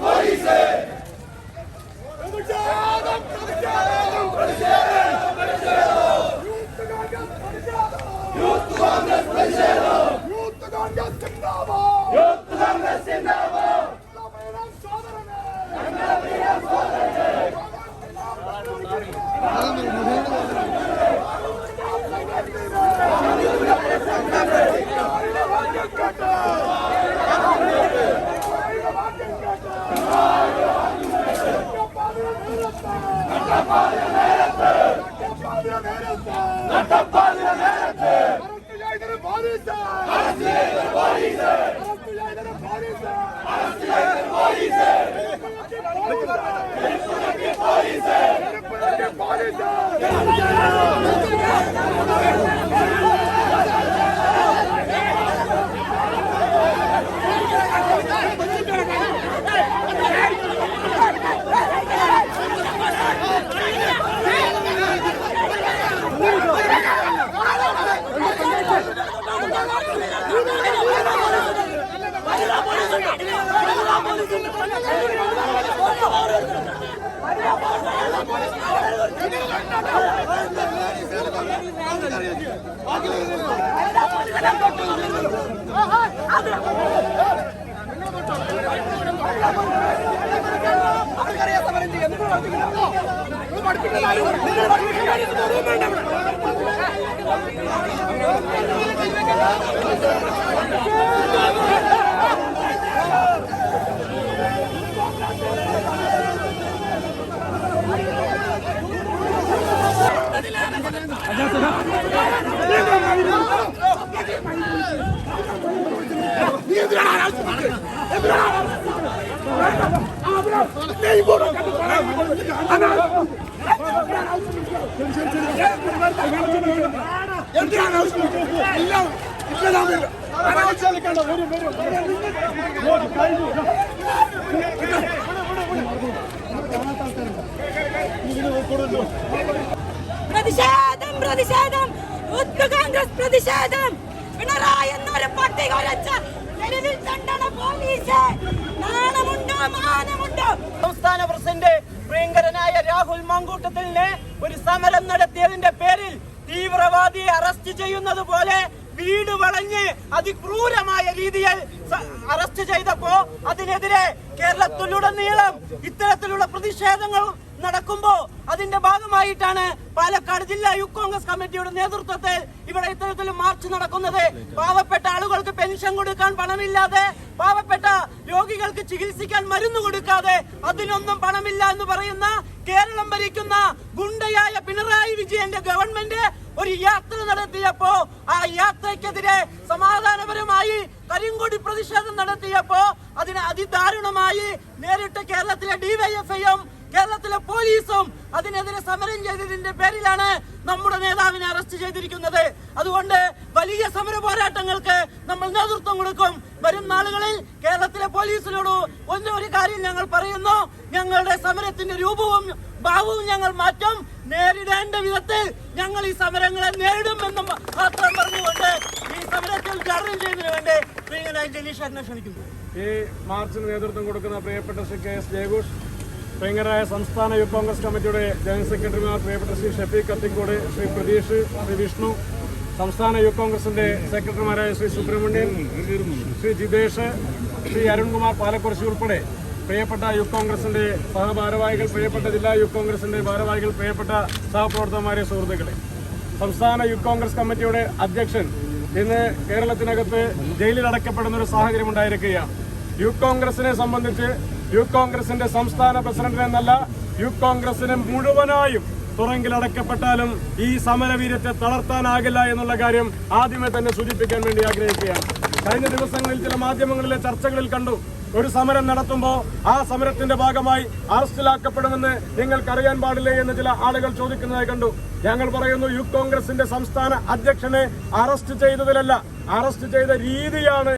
Police youth Congress സിന്ദാബാദ് youth Congress സിന്ദാബാദ് സോദരനെ അറസ്റ്റ് ചെയ്തത് പോലീസ് അറസ്റ്റ് ചെയ്തത് പോലീസ് അറസ്റ്റ് ചെയ്തത് പോലീസ് അറസ്റ്റ് ചെയ്തത് പോലീസ് പോലീസ് പോലീസ് അവർക്കറിയാം സമരം ചെയ്യാൻ നിങ്ങൾ പഠിപ്പിക്കില്ല നിങ്ങൾ പഠിപ്പിക്കില്ല നിങ്ങൾ പഠിപ്പിക്കില്ല നീ എന്തിനാണ് ആവശ്യമില്ല ഇല്ല ഇല്ല ഞാൻ വരില്ല. അനാവശ്യമില്ല. വരും, വരും. പ്രതിഷേധം പ്രതിഷേധം യൂത്ത് കോൺഗ്രസ് പ്രതിഷേധം. പിണറായി എന്നൊരു പട്ടി കൊലച്ച തെരുവിൽ തണ്ടണ പോലീസ് നാണമുണ്ടോ മാനമുണ്ടോ? സംസ്ഥാന പ്രസിഡന്റ് പ്രിയങ്കരനായ രാഹുൽ മാങ്കൂട്ടത്തിലിനെ ഒരു സമരം നടത്തിയതിന്റെ പേരിൽ തീവ്രവാദിയെ അറസ്റ്റ് ചെയ്യുന്നത് പോലെ വീട് വളഞ്ഞ് അതിക്രൂരമായ രീതിയിൽ അറസ്റ്റ് ചെയ്തപ്പോ അതിനെതിരെ കേരളത്തിലുടനീളം ഇത്തരത്തിലുള്ള പ്രതിഷേധങ്ങൾ നടക്കുമ്പോ അതിന്റെ ഭാഗമായിട്ടാണ് പാലക്കാട് ജില്ലാ യൂത്ത് കോൺഗ്രസ് കമ്മിറ്റിയുടെ നേതൃത്വത്തിൽ ഇവിടെ ഇത്തരത്തിൽ മാർച്ച് നടക്കുന്നത്. പാവപ്പെട്ട ആളുകൾക്ക് പെൻഷൻ കൊടുക്കാൻ പണമില്ലാതെ പാവപ്പെട്ട രോഗികൾക്ക് ചികിത്സിക്കാൻ മരുന്ന് കൊടുക്കാതെ അതിനൊന്നും പണമില്ല എന്ന് പറയുന്ന കേരളം ഭരിക്കുന്ന ഗുണ്ടയായ പിണറായി വിജയന്റെ ഗവൺമെന്റ് ഒരു യാത്ര നടത്തിയപ്പോ ആ യാത്രക്കെതിരെ സമാധാനപരമായി കരിങ്കൊടി പ്രതിഷേധം നടത്തിയപ്പോ അതിന് അതിദാരുണമായി നേരിട്ട് കേരളത്തിലെ ഡിവൈഎഫ്ഐയും കേരളത്തിലെ പോലീസും അതിനെതിരെ സമരം ചെയ്തതിന്റെ പേരിലാണ് നമ്മുടെ നേതാവിനെ അറസ്റ്റ് ചെയ്തിരിക്കുന്നത്. അതുകൊണ്ട് വലിയ സമര പോരാട്ടങ്ങൾക്ക് നമ്മൾ നേതൃത്വം കൊടുക്കും. വരും നാളുകളിൽ കേരളത്തിലെ പോലീസിനോട് ഒന്നൊരു കാര്യം ഞങ്ങൾ പറയുന്നു. ഞങ്ങളുടെ സമരത്തിന്റെ രൂപവും ഭാവവും ഞങ്ങൾ മാറ്റും. നേരിടേണ്ട വിധത്തിൽ ഞങ്ങൾ ഈ സമരങ്ങളെ നേരിടുമെന്നും മാത്രം പറഞ്ഞുകൊണ്ട് ഈ സമരത്തിൽ ഉദ്ഘാടനം ചെയ്യുന്നതിന് വേണ്ടി ജനീഷ് അന്വേഷണിക്കുന്നു ഈ മാർച്ചിന് നേതൃത്വം കൊടുക്കുന്ന പ്രിയപ്പെട്ട ശ്രീ കെ എസ് ജയഘോഷ് പ്രിയങ്കരായ സംസ്ഥാന യൂത്ത് കോൺഗ്രസ് കമ്മിറ്റിയുടെ ജനറൽ സെക്രട്ടറിമാർ പ്രിയപ്പെട്ട ശ്രീ ഷഫീഖ് കത്തിക്കോട് ശ്രീ പ്രതീഷ് ശ്രീ വിഷ്ണു സംസ്ഥാന യൂത്ത് കോൺഗ്രസിന്റെ സെക്രട്ടറിമാരായ ശ്രീ സുബ്രഹ്മണ്യൻ ശ്രീ ജിതേഷ് ശ്രീ അരുൺകുമാർ പാലക്കുറിശി ഉൾപ്പെടെ പ്രിയപ്പെട്ട യൂത്ത് കോൺഗ്രസിന്റെ സഹഭാരവാഹികൾ പ്രിയപ്പെട്ട ജില്ലാ യൂത്ത് കോൺഗ്രസിന്റെ ഭാരവാഹികൾ പ്രിയപ്പെട്ട സഹപ്രവർത്തകന്മാരെ സുഹൃത്തുക്കളെ. സംസ്ഥാന യൂത്ത് കോൺഗ്രസ് കമ്മിറ്റിയുടെ അധ്യക്ഷൻ ഇന്ന് കേരളത്തിനകത്ത് ജയിലിൽ അടയ്ക്കപ്പെടുന്ന ഒരു സാഹചര്യം ഉണ്ടായിരിക്കുകയാണ്. യൂത്ത് കോൺഗ്രസിനെ സംബന്ധിച്ച് യൂത്ത് കോൺഗ്രസിന്റെ സംസ്ഥാന പ്രസിഡന്റ് എന്നല്ല യൂത്ത് കോൺഗ്രസിന് മുഴുവനായും തുറങ്കിലടക്കപ്പെട്ടാലും ഈ സമരവീര്യത്തെ തളർത്താനാകില്ല എന്നുള്ള കാര്യം ആദ്യമേ തന്നെ സൂചിപ്പിക്കാൻ വേണ്ടി ആഗ്രഹിക്കുകയാണ്. കഴിഞ്ഞ ദിവസങ്ങളിൽ ചില മാധ്യമങ്ങളിലെ ചർച്ചകളിൽ കണ്ടു. ഒരു സമരം നടത്തുമ്പോൾ ആ സമരത്തിന്റെ ഭാഗമായി അറസ്റ്റിലാക്കപ്പെടുമെന്ന് നിങ്ങൾക്കറിയാൻ പാടില്ലേ എന്ന് ചില ആളുകൾ ചോദിക്കുന്നതായി കണ്ടു. ഞങ്ങൾ പറയുന്നു യൂത്ത് കോൺഗ്രസിന്റെ സംസ്ഥാന അധ്യക്ഷനെ അറസ്റ്റ് ചെയ്തതിലല്ല അറസ്റ്റ് ചെയ്ത രീതിയാണ്